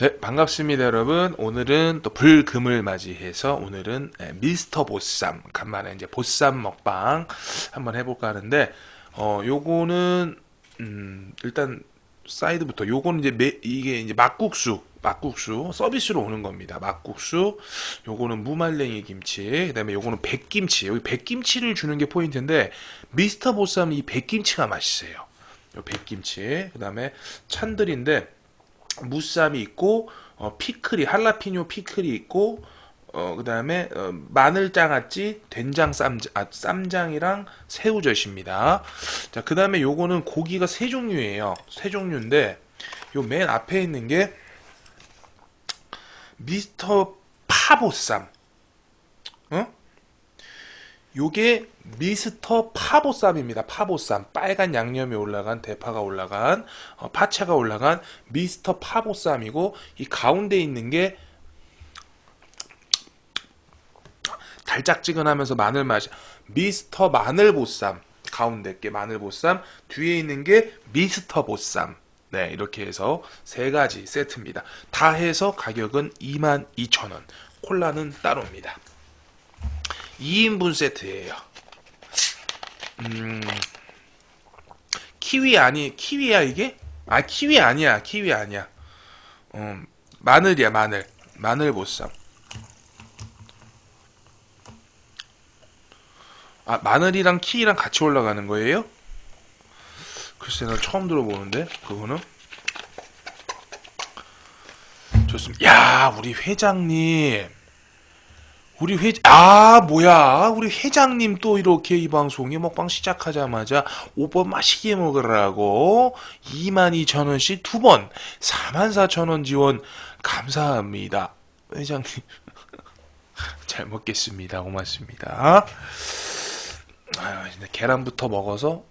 네, 반갑습니다, 여러분. 오늘은 또 불금을 맞이해서 오늘은 예, 미스터 보쌈, 간만에 이제 보쌈 먹방 한번 해볼까 하는데, 어, 요거는, 음, 일단 사이드부터, 요거는 이제 매- 이게 이제 막국수, 막국수, 서비스로 오는 겁니다. 막국수, 요거는 무말랭이 김치, 그 다음에 요거는 백김치, 여기 백김치를 주는 게 포인트인데, 미스터 보쌈 이 백김치가 맛있어요. 요 백김치, 그 다음에 찬들인데, 무쌈이 있고 어, 피클이 할라피뇨 피클이 있고 어, 그 다음에 어, 마늘 장아찌 된장 쌈장 아, 쌈장이랑 새우젓입니다. 자, 그 다음에 요거는 고기가 세 종류예요. 세 종류인데 요 맨 앞에 있는 게 미스터 파보쌈. 어? 요게 미스터 파보쌈입니다. 파보쌈. 빨간 양념이 올라간 대파가 올라간 어, 파채가 올라간 미스터 파보쌈이고 이 가운데 있는 게 달짝지근하면서 마늘 맛이 미스터 마늘보쌈 가운데 게 마늘보쌈 뒤에 있는 게 미스터 보쌈 네 이렇게 해서 세 가지 세트입니다 다 해서 가격은 22,000원 콜라는 따로입니다 2인분 세트예요 음 키위 아니 키위야 이게? 아 키위 아니야 키위 아니야 음 마늘이야 마늘 마늘 보쌈 아, 마늘이랑 키랑 같이 올라가는 거예요? 글쎄, 나 처음 들어보는데, 그거는. 좋습니다. 야, 우리 회장님. 우리 회, 아, 뭐야. 우리 회장님 또 이렇게 이 방송에 먹방 시작하자마자 5번 맛있게 먹으라고 22,000원씩 두 번, 44,000원 지원 감사합니다. 회장님. 잘 먹겠습니다. 고맙습니다. 아, 근데 계란부터 먹어서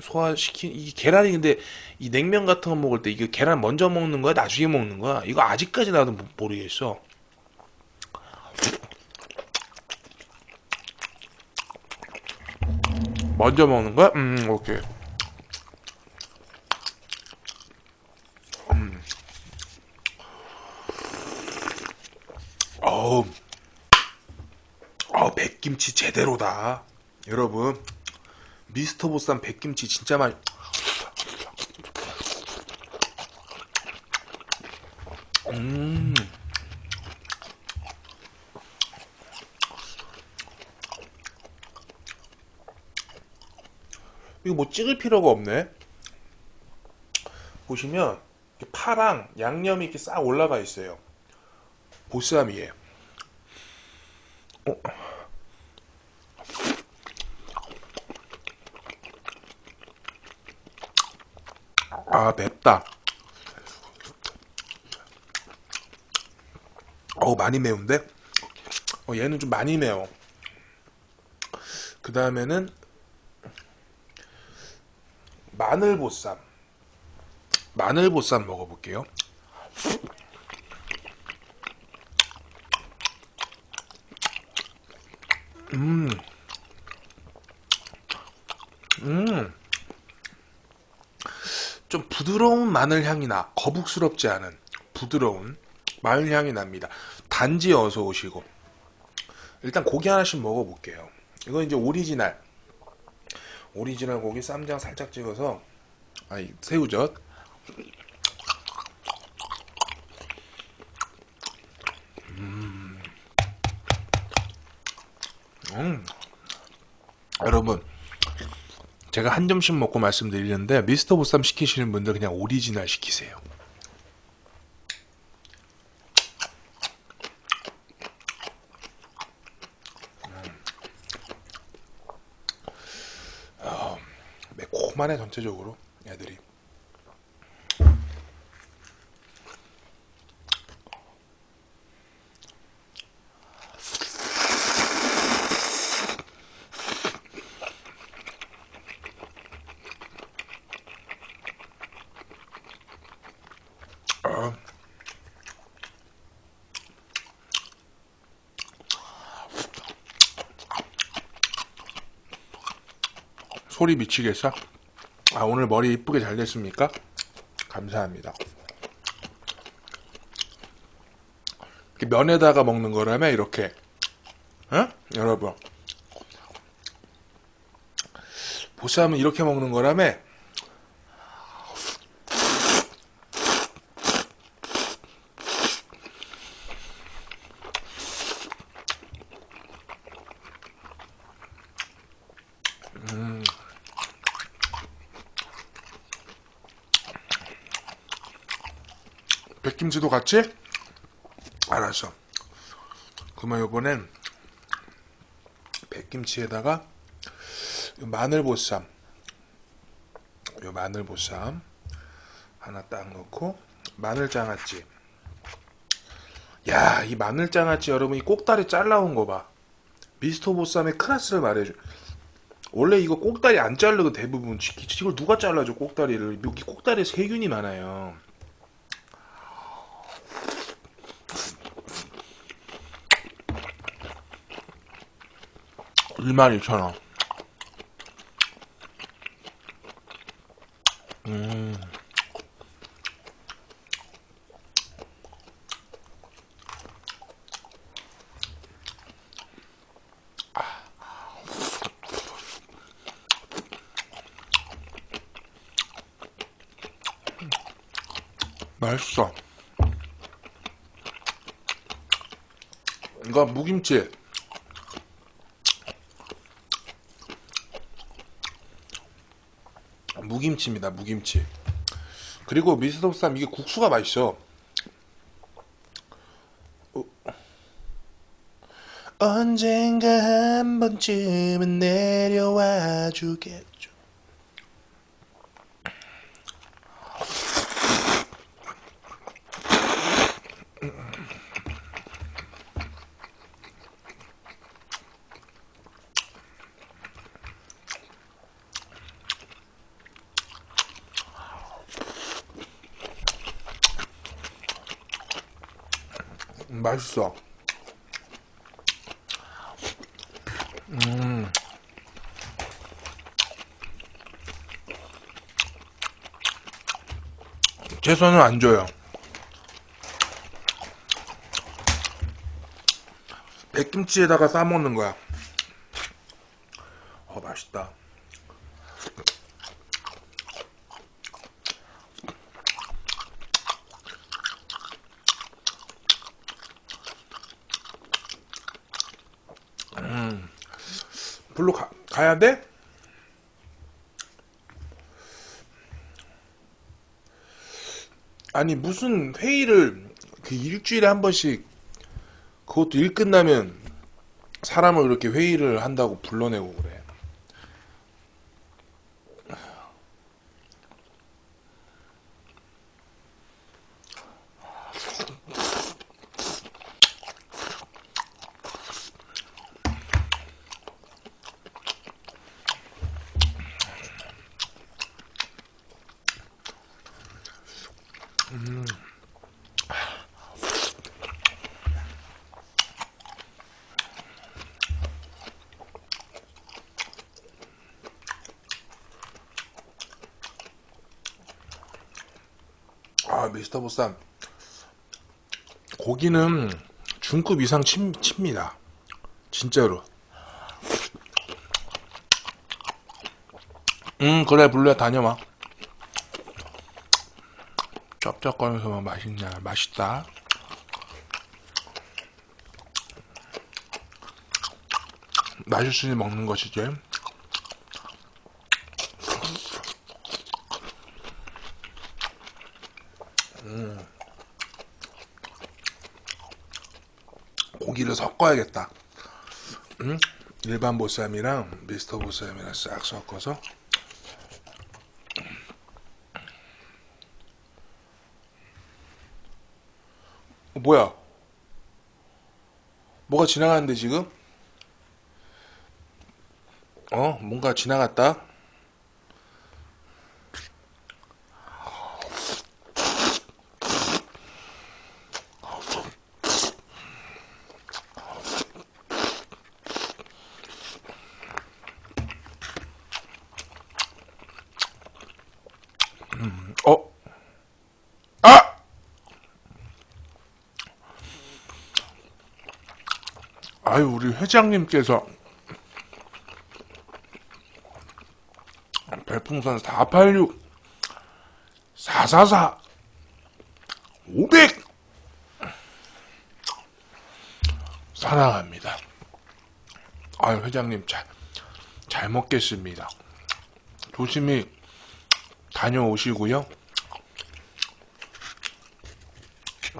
소화시킨 이 계란이 근데 이 냉면 같은 거 먹을 때 이거 계란 먼저 먹는 거야 나중에 먹는 거야 이거 아직까지 나도 모- 모르겠어 먼저 먹는 거야? 음 오케이. 음. 어우. 어 백김치 제대로다. 여러분 미스터 보쌈 백김치 진짜 맛 음. 이거 뭐 찍을 필요가 없네. 보시면 파랑 양념이 이렇게 싹 올라가 있어요. 보쌈이에요. 어? 아 맵다. 어우 많이 매운데? 어 얘는 좀 많이 매워. 그 다음에는 마늘보쌈. 마늘보쌈 먹어볼게요. 음. 음. 좀 부드러운 마늘 향이 나. 거북스럽지 않은 부드러운 마늘 향이 납니다. 단지 어서 오시고. 일단 고기 하나씩 먹어볼게요. 이거 이제 오리지널. 오리지널 고기 쌈장 살짝 찍어서 아니 새우젓. 음. 음. 여러분 제가 한 점씩 먹고 말씀드리는데 미스터 보쌈 시키시는 분들 그냥 오리지널 시키세요. 어, 매콤하네 전체적으로 애들이. 어. 소리 미치겠어? 아 오늘 머리 이쁘게 잘 됐습니까? 감사합니다. 면에다가 먹는 거라며 이렇게 응? 여러분 보쌈은 이렇게 먹는 거라며 같이? 알았어. 그러면 요번엔 백김치에다가 요 마늘보쌈. 요 마늘보쌈 하나 딱 넣고 마늘장아찌. 야 이 마늘장아찌 여러분 이 꼭다리 잘라온 거봐. 미스터 보쌈의 클래스를 말해줘. 원래 이거 꼭다리 안 자르고 대부분 지- 이걸 누가 잘라줘 꼭다리를? 여기 꼭다리에 세균이 많아요 22,000원. 음. 맛있어. 이거 무김치. 무김치입니다. 무김치. 그리고 미스터보쌈 이게 국수가 맛있어. 어. 언젠가 한 번쯤은 내려와 주겠 맛있어. 음. 채소는 안 줘요. 백김치에다가 싸 먹는 거야. 어, 맛있다. 불로 가, 가야 돼? 아니 무슨 회의를 그 일주일에 한 번씩 그것도 일 끝나면 사람을 그렇게 회의를 한다고 불러내고 그래. 아 미스터 보쌈 고기는 중급 이상 칩, 칩니다. 진짜로. 음 그래 불러 다녀와. 쩝쩝거리면서 뭐 맛있냐 맛있다. 맛있으니 먹는 것이지. 고기를 섞어야겠다. 응? 일반 보쌈이랑 미스터 보쌈이랑 싹 섞어서 어, 뭐야? 뭐가 지나가는데 지금? 어? 뭔가 지나갔다? 어? 아! 아유 우리 회장님께서 별풍선 486 444 500 사랑합니다. 아유 회장님 잘, 잘 먹겠습니다. 조심히 다녀오시고요.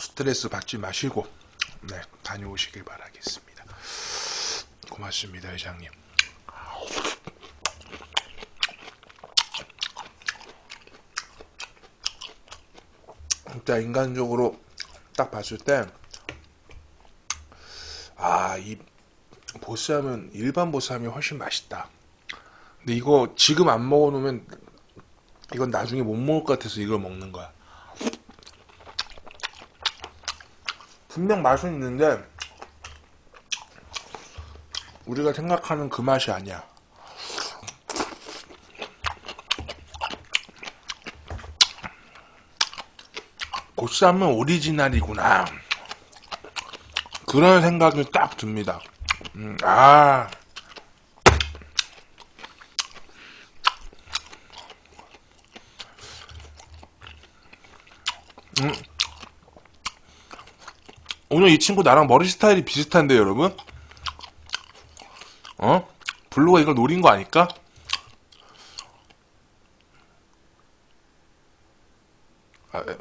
스트레스 받지 마시고 네 다녀오시길 바라겠습니다. 고맙습니다 회장님. 일단 인간적으로 딱 봤을 때 아, 이 보쌈은 일반 보쌈이 훨씬 맛있다. 근데 이거 지금 안 먹어놓으면 이건 나중에 못 먹을 것 같아서 이걸 먹는 거야. 분명 맛은 있는데 우리가 생각하는 그 맛이 아니야. 보쌈은 오리지널이구나. 그런 생각이 딱 듭니다. 음, 아. 음. 오늘 이 친구 나랑 머리 스타일이 비슷한데 여러분? 어? 블루가 이걸 노린 거 아닐까? 아, 에,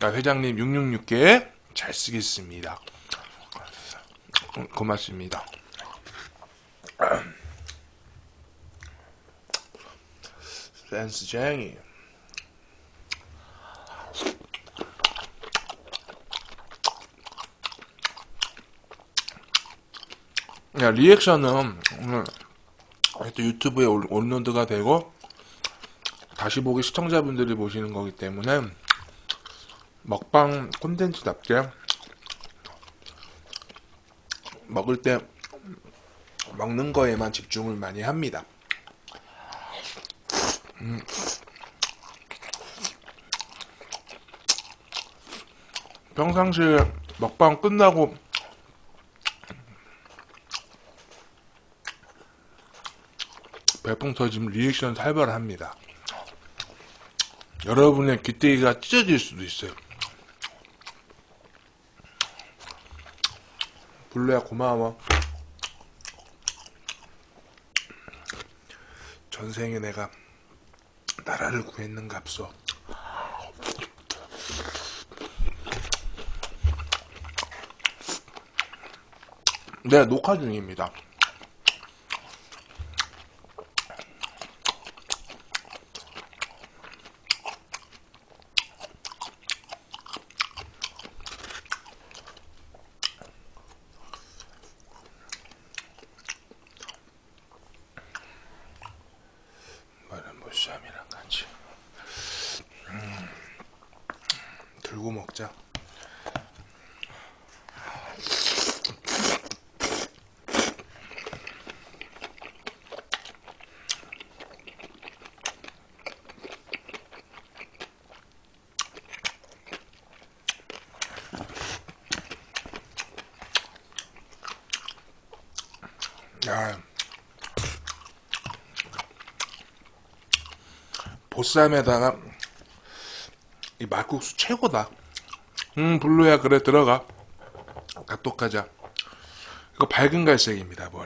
아, 회장님 666개 잘 쓰겠습니다. 음, 고맙습니다. 센스쟁이. 야, 리액션은 오늘 또 유튜브에 올- 업로드가 되고 다시 보기 시청자분들이 보시는 거기 때문에 먹방 콘텐츠답게 먹을 때 먹는 거에만 집중을 많이 합니다. 음. 평상시에 먹방 끝나고 배풍 터지면 리액션 살벌합니다. 여러분의 귀때기가 찢어질 수도 있어요. 블루야 고마워. 전생에 내가 나라를 구했는갑소. 네, 녹화 중입니다. 마른 보쌈이랑 같이 음, 들고 먹자. 야, 보쌈에다가 이 막국수 최고다. 음 블루야 그래 들어가. 갓독하자. 이거 밝은 갈색입니다 머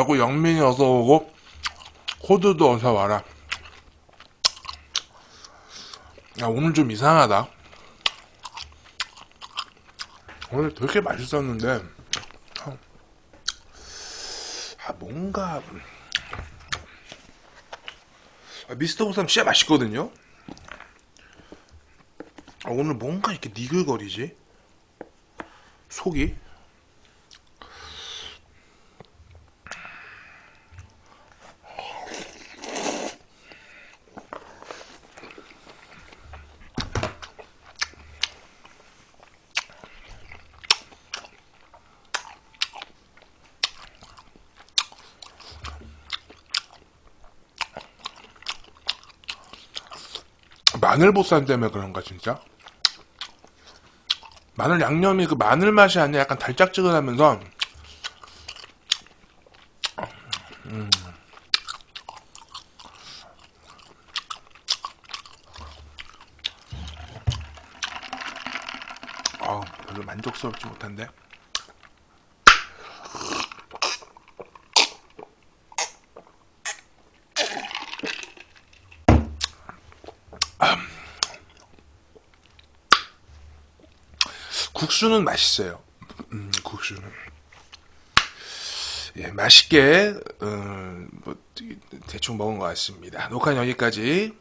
리. 아이고 영민이 어서 오고 코드도 어서 와라. 야 오늘 좀 이상하다. 오늘 되게 맛있었는데 어. 아 뭔가 아, 미스터 보쌈 진짜 맛있거든요. 아, 오늘 뭔가 이렇게 니글거리지? 속이 마늘 보쌈 때문에 그런가 진짜? 마늘 양념이 그 마늘 맛이 아니라 약간 달짝지근하면서 음. 아 별로 만족스럽지 못한데 국수는 맛있어요. 음, 국수는. 예, 맛있게, 음, 뭐, 대충 먹은 것 같습니다. 녹화는 여기까지. 뿅!